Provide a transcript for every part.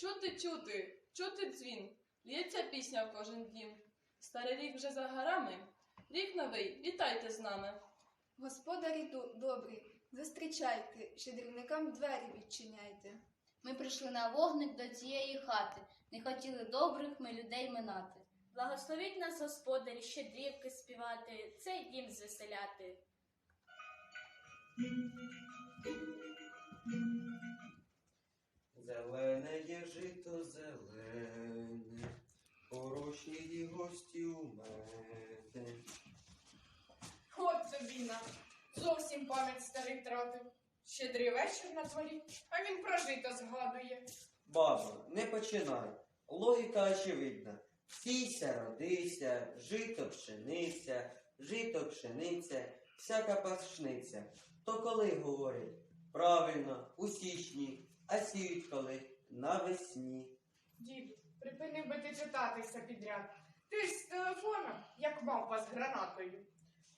Чути, чути, чути дзвін. Лється пісня в кожен дім. Старий рік вже за горами. Рік новий, вітайте з нами. Господарі добрі, зустрічайте, щедрівникам двері відчиняйте. Ми прийшли на вогник до цієї хати, не хотіли добрих ми людей минати. Благословіть нас, господарі, щедрівки співати, цей дім звеселяти. Зелене є жито зелене, хороші і гості у мене. От тобі на. Зовсім пам'ять старий тратив. Щедрий вечір на дворі, а він про жито згадує. Бабо, не починай. Логіка очевидна. Сійся, родися, жито пшениця, жито пшениця, всяка пашниця. То коли говорять? Правильно, у січні, а сіють коли? Навесні. Діду, припинив би ти читатися підряд. Ти ж з телефоном, як мавпа з гранатою.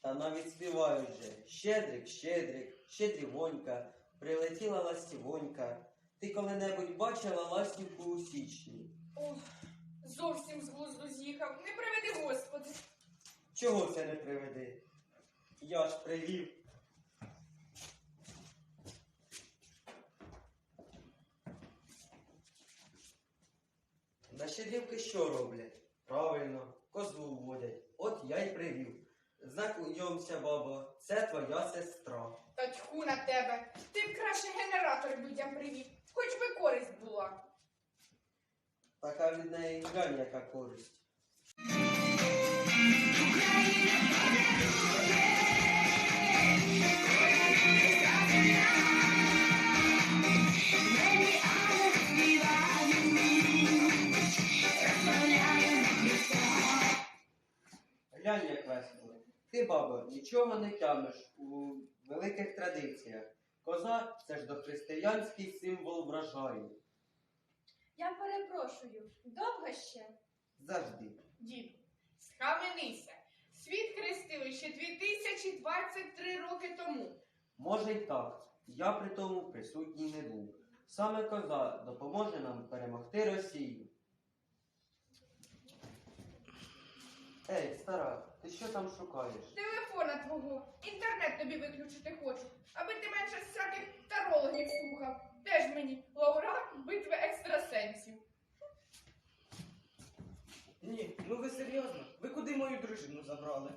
Та навіть співають же Щедрик, щедрик, щедрівонька, прилетіла ластівонька. Ти коли-небудь бачила ластівку у січні? Ох, зовсім з глузду з'їхав. Не приведи господи. Чого це не приведи? Я ж привів. Щедрівки що роблять? Правильно, козу вводять. От я й привів. Знайомся, бабо, це твоя сестра. Та тьху на тебе. Ти б краще генератор людям привів, хоч би користь була. Така від неї глянь, яка користь. Глянь, Ти, бабо, нічого не тямиш у великих традиціях. Коза це ж дохристиянський символ врожаю. Я перепрошую, довго ще? Завжди. Діду, схаменися. Світ хрестили ще 2023 роки тому. Може й так. Я при тому присутній не був. Саме коза допоможе нам перемогти Росію. Ей, стара, ти що там шукаєш? Телефона твого, інтернет тобі виключити хочу, аби ти менше всяких тарологів слухав. Теж мені лауреат битви екстрасенсів. Ні, ну ви серйозно? Ви куди мою дружину забрали?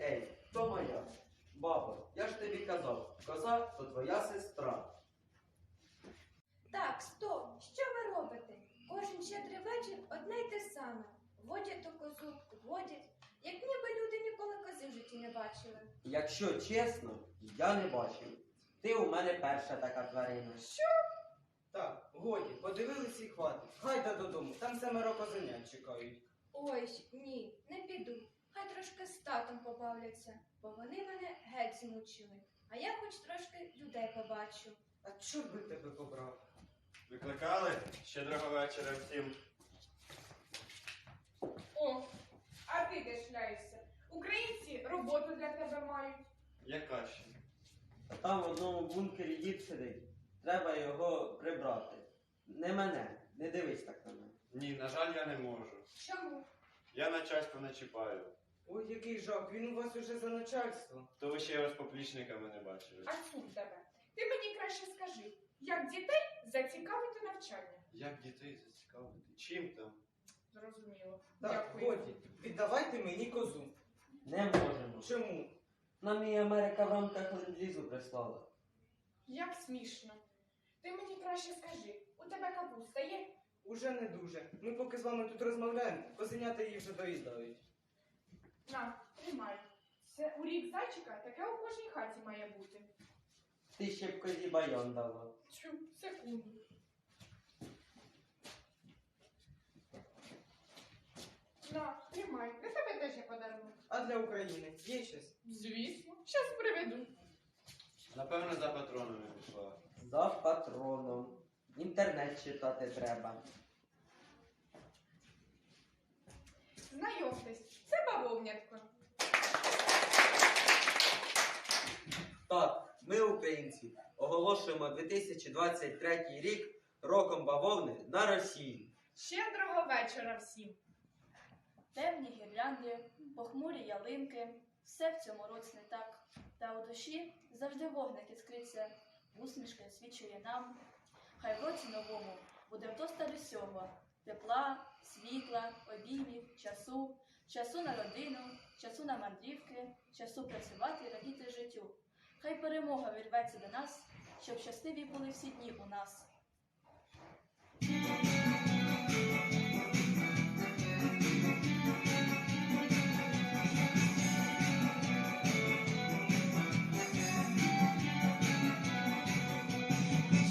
Ей, то моя. Бабо, я ж тобі казав, коза то твоя сестра. Так, стоп, що ви робите? Кожен щедрий вечір одне й те саме. Водять ту козу, водять, як ніби люди ніколи кози в житті не бачили. Якщо чесно, я не бачив. Ти у мене перша така тварина. Що? Так, годі, подивились і хватить. Гайда додому, там семеро козенят чекають. Ой, ні, не піду. Хай трошки з татом побавляться, бо вони мене геть змучили. А я хоч трошки людей побачу. А чорт би тебе побрав? Викликали? Щедрого вечора всім. О, а ти де шляєшся? Українці роботу для тебе мають. Яка ще? Там в одному бункері дід сидить. Треба його прибрати. Не мене, не дивись так на мене. Ні, на жаль, я не можу. Чому? Я начальство не чіпаю. Ой, який жах, він у вас уже за начальство. То ви ще його з поплічниками не бачили. А суть тебе. Ти мені краще скажи, як дітей зацікавити навчання? Як дітей зацікавити? Чим там? Зрозуміло. Так, Дякую. годі, віддавайте мені козу. Не можемо. Чому? Нам і Америка в рамках ленд-лізу прислала. Як смішно. Ти мені краще скажи, у тебе капуста є? Уже не дуже. Ми поки з вами тут розмовляємо, козенята її вже доїдають. На, тримай. Це у рік зайчика таке у кожній хаті має бути. Ти ще б козі байон дала. Чу, секунду. На, тримай. Для тебе теж є подарунок. А для України є щось? Звісно, щас приведу. Напевно, за патронами пішла. За патроном. Інтернет читати треба. Знайомтесь, це бавовнятко. Так, українці, оголошуємо 2023 рік роком бавовни на Росії. Щедрого вечора всім! Темні гірлянди, похмурі ялинки, все в цьому році не так. Та у душі завжди вогник іскриться, усмішка свідчує нам. Хай в році новому буде вдосталь усього, тепла, світла, обіймів, часу, часу на родину, часу на мандрівки, часу працювати і радіти життю. Хай перемога вірветься до нас, щоб щасливі були всі дні у нас.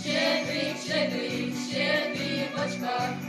Щедрик, щедрик, щедрівочка,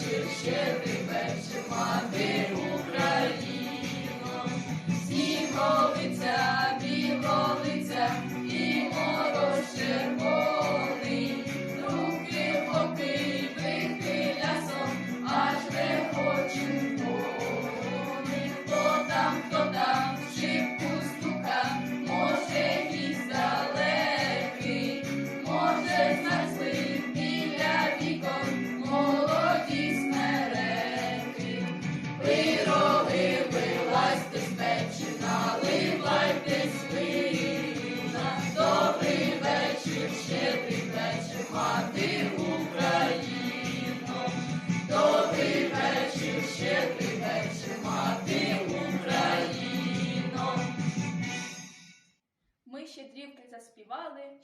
вечір, щедрий вечір, мати Україно.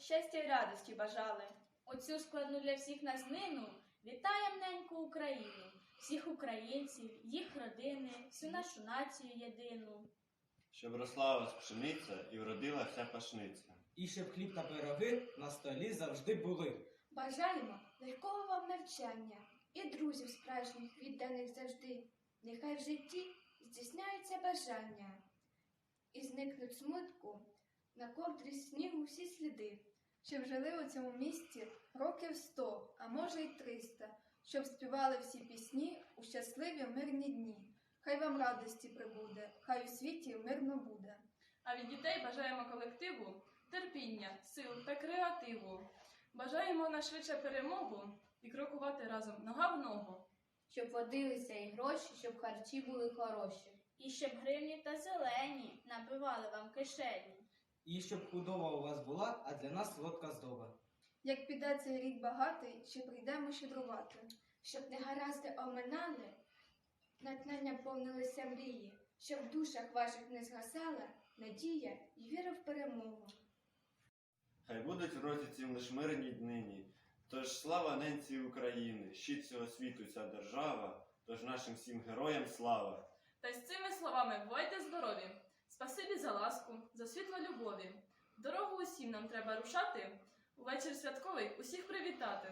Щастя й радості бажали. Оцю складну для всіх нас днину вітаєм неньку Україну, всіх українців, їх родини, всю нашу націю єдину. Щоб росла у вас пшениця і вродила вся пашниця. І щоб хліб та пироги на столі завжди були. Бажаємо легкого вам навчання і друзів справжніх відданих завжди. Нехай в житті здійсняються бажання і зникнуть смутку на ковдрі снігу всі сліди. Щоб жили у цьому місті років сто, а може й триста, щоб співали всі пісні у щасливі мирні дні. Хай вам радості прибуде, хай у світі мирно буде. А від дітей бажаємо колективу терпіння, сил та креативу. Бажаємо на швидше перемогу і крокувати разом нога в ногу. Щоб водилися і гроші, щоб харчі були хороші. І щоб гривні та зелені набивали вам кишені. І щоб худоба у вас була, а для нас солодка здоба. Як піде цей рік багатий, ще прийдемо щедрувати. щоб негаразди оминали, натхнення повнилися мрії, щоб в душах ваших не згасала надія і віра в перемогу. Хай будуть в році цім лиш мирні днині. Тож слава ненці України, щит цього світу ця держава, тож нашим всім героям слава. Та з цими словами бувайте здорові. Спасибі за ласку, за світло любові. Дорогу усім нам треба рушати. Увечір святковий усіх привітати.